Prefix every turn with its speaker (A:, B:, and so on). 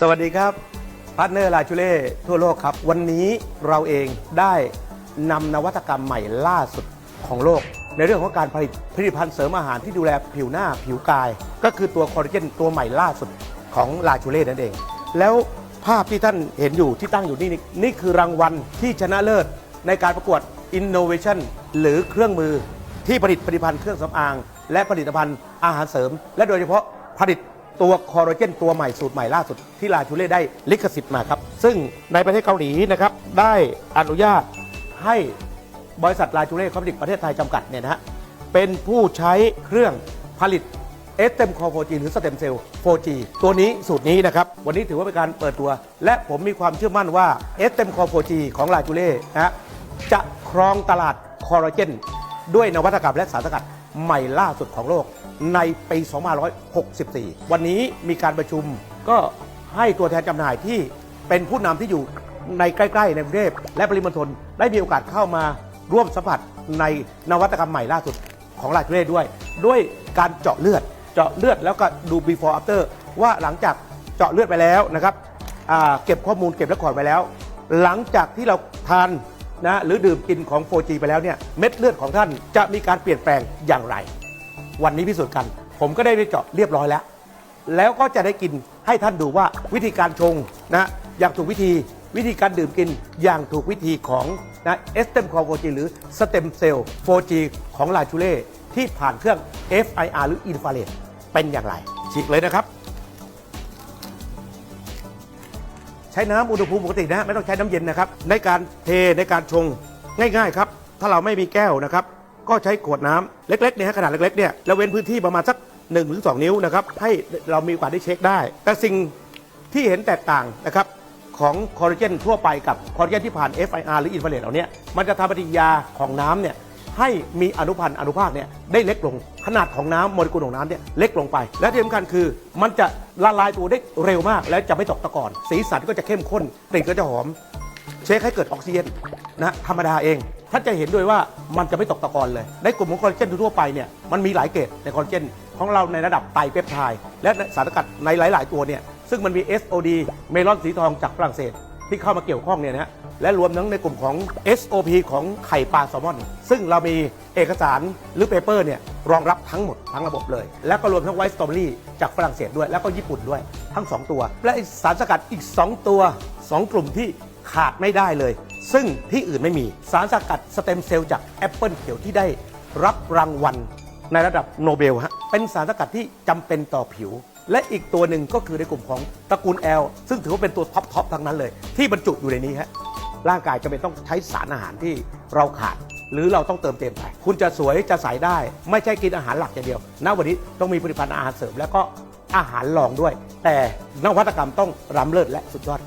A: สวัสดีครับพาร์ทเนอร์ลาชูเล่ทั่วโลกครับ วันนี้เราเองได้นำนวัตกรรมใหม่ล่าสุดของโลก ในเรื่องของการผลิตผลิตภัณฑ์เสริมอาหารที่ดูแลผิวหน้าผิวกาย ก็คือตัวคอลลาเจนตัวใหม่ล่าสุดของลาชูเล่นั่นเอง แล้วภาพที่ท่านเห็นอยู่ที่ตั้งอยู่นี่นี่นี่คือรางวัลที่ชนะเลิศในการประกวด Innovation หรือเครื่องมือที่ผลิตผลิตภัณฑ์เครื่องสำอาง และผลิตภัณฑ์อาหารเสริม และโดยเฉพาะผลิต ตัวคอลลาเจนตัวใหม่สูตรใหม่ล่าสุดที่ลาชูเล่ได้ลิขสิทธิ์มาครับ ซึ่งในประเทศเกาหลีนะครับได้อนุญาตให้บริษัทลาชูเล่คอมพานีประเทศไทยจำกัดเนี่ยนะฮะเป็นผู้ใช้เครื่องผลิตเอสเต็มคอ 4G หรือสเต็มเซลล์ 4G ตัวนี้สูตรนี้นะครับ วันนี้ถือว่าเป็นการเปิดตัว และผมมีความเชื่อมั่นว่าเอสเต็มคอ 4G ของลาชูเล่นะฮะจะครองตลาดคอลลาเจนด้วยนวัตกรรมและสารสกัดใหม่ล่าสุดของโลก ในปี2564 วันนี้มีการประชุมก็ให้ตัวแทนจำหน่ายที่เป็นผู้นำที่อยู่ในใกล้ ๆ ในกรุงเทพและปริมณฑลได้มีโอกาสเข้ามาร่วมสัมผัสในนวัตกรรมใหม่ล่าสุดของลาจูเล่ด้วย ด้วยการเจาะเลือด เจาะเลือดแล้วก็ดู before after ว่าหลังจากเจาะเลือดไปแล้วนะครับเก็บข้อมูลเก็บและคอร์ดไปแล้ว หลังจากที่เราทานนะหรือดื่มกินของ 4G ไปแล้วเนี่ยเม็ดเลือดของท่านจะมีการเปลี่ยนแปลงอย่างไร วันนี้พิสูจน์กัน ผมก็ได้ไปเจาะเรียบร้อยแล้ว แล้วก็จะได้กินให้ท่านดูว่าวิธีการชงนะอย่างถูกวิธีวิธีการดื่มกินอย่างถูกวิธีของนะเอสเต็มคอ 4G หรือสเต็มเซลล์ 4G ของลาชูเล่ที่ผ่านเครื่อง FIR หรืออินฟราเรดเป็นอย่างไรฉีกเลยนะครับ ใช้น้ำอุณหภูมิปกตินะ ไม่ต้องใช้น้ำเย็นนะครับ ในการเทในการชงง่าย ๆ ครับ ถ้าเราไม่มีแก้วนะครับ ก็ใช้ขวดน้ำเล็กๆเนี่ยขนาดเล็กๆเนี่ยแล้วเว้นพื้นที่ประมาณสัก1นถึงสนิ้วนะครับให้เรามีโอกาสได้เช็คได้ แต่สิ่งที่เห็นแตกต่างนะครับของคอลลาเจนทั่วไปกับคอลลาเจนที่ผ่าน FIR หรืออินฟราเรดเหล่าเนี้ยมันจะทำปฏิกิริยาของน้ำเนี่ยให้มีอนุพันธ์อนุภาคเนี่ยได้เล็กลง ขนาดของน้ำโมเลกุลของน้ำเนี่ยเล็กลงไป และที่สำคัญคือมันจะละลายตัวได้เร็วมาก และจะไม่ตกตะกอน สีสันก็จะเข้มข้นกลิ่นก็จะหอม เช็คให้เกิดออกซิเจนนะธรรมดาเอง ท่านจะเห็นด้วยว่ามันจะไม่ตกตะกอนเลย ในกลุ่มของคอลลาเจนทั่วไปเนี่ยมันมีหลายเกรดในคอลลาเจนของเราในระดับไตเปปไทด์และสารสกัดในหลาย ๆ ตัวเนี่ยซึ่งมันมี SOD เมลอนสีทองจากฝรั่งเศสที่เข้ามาเกี่ยวข้องเนี่ยนะฮะและรวมทั้งในกลุ่มของ SOP ของไข่ปลาแซลมอน ซึ่งเรามีเอกสารหรือเปเปอร์เนี่ยรองรับทั้งหมดทั้งระบบเลย แล้วก็รวมทั้งไวท์สตรอเบอรี่จากฝรั่งเศสด้วย แล้วก็ญี่ปุ่นด้วยทั้ง 2 ตัว และสารสกัดอีก 2 ตัว 2 กลุ่มที่ ขาดไม่ได้เลย ซึ่งที่อื่นไม่มี สารสกัดสเต็มเซลล์จากแอปเปิลเขียวที่ได้รับรางวัลในระดับโนเบลฮะเป็นสารสกัดที่จำเป็นต่อผิว และอีกตัวหนึ่งก็คือในกลุ่มของตระกูล L ซึ่งถือว่าเป็นตัวท็อปทอปทั้งนั้นเลย ที่บรรจุอยู่ในนี้ฮะร่างกายจะเป็นต้องใช้สารอาหารที่เราขาด หรือเราต้องเติมเต็มไป คุณจะสวยจะใสได้ ไม่ใช่กินอาหารหลักอย่างเดียวณวันนี้ต้องมีผลิตภัณฑ์อาหารเสริม แล้วก็อาหารรองด้วย แต่นวัตกรรมต้องล้ำเลิศและสุดยอด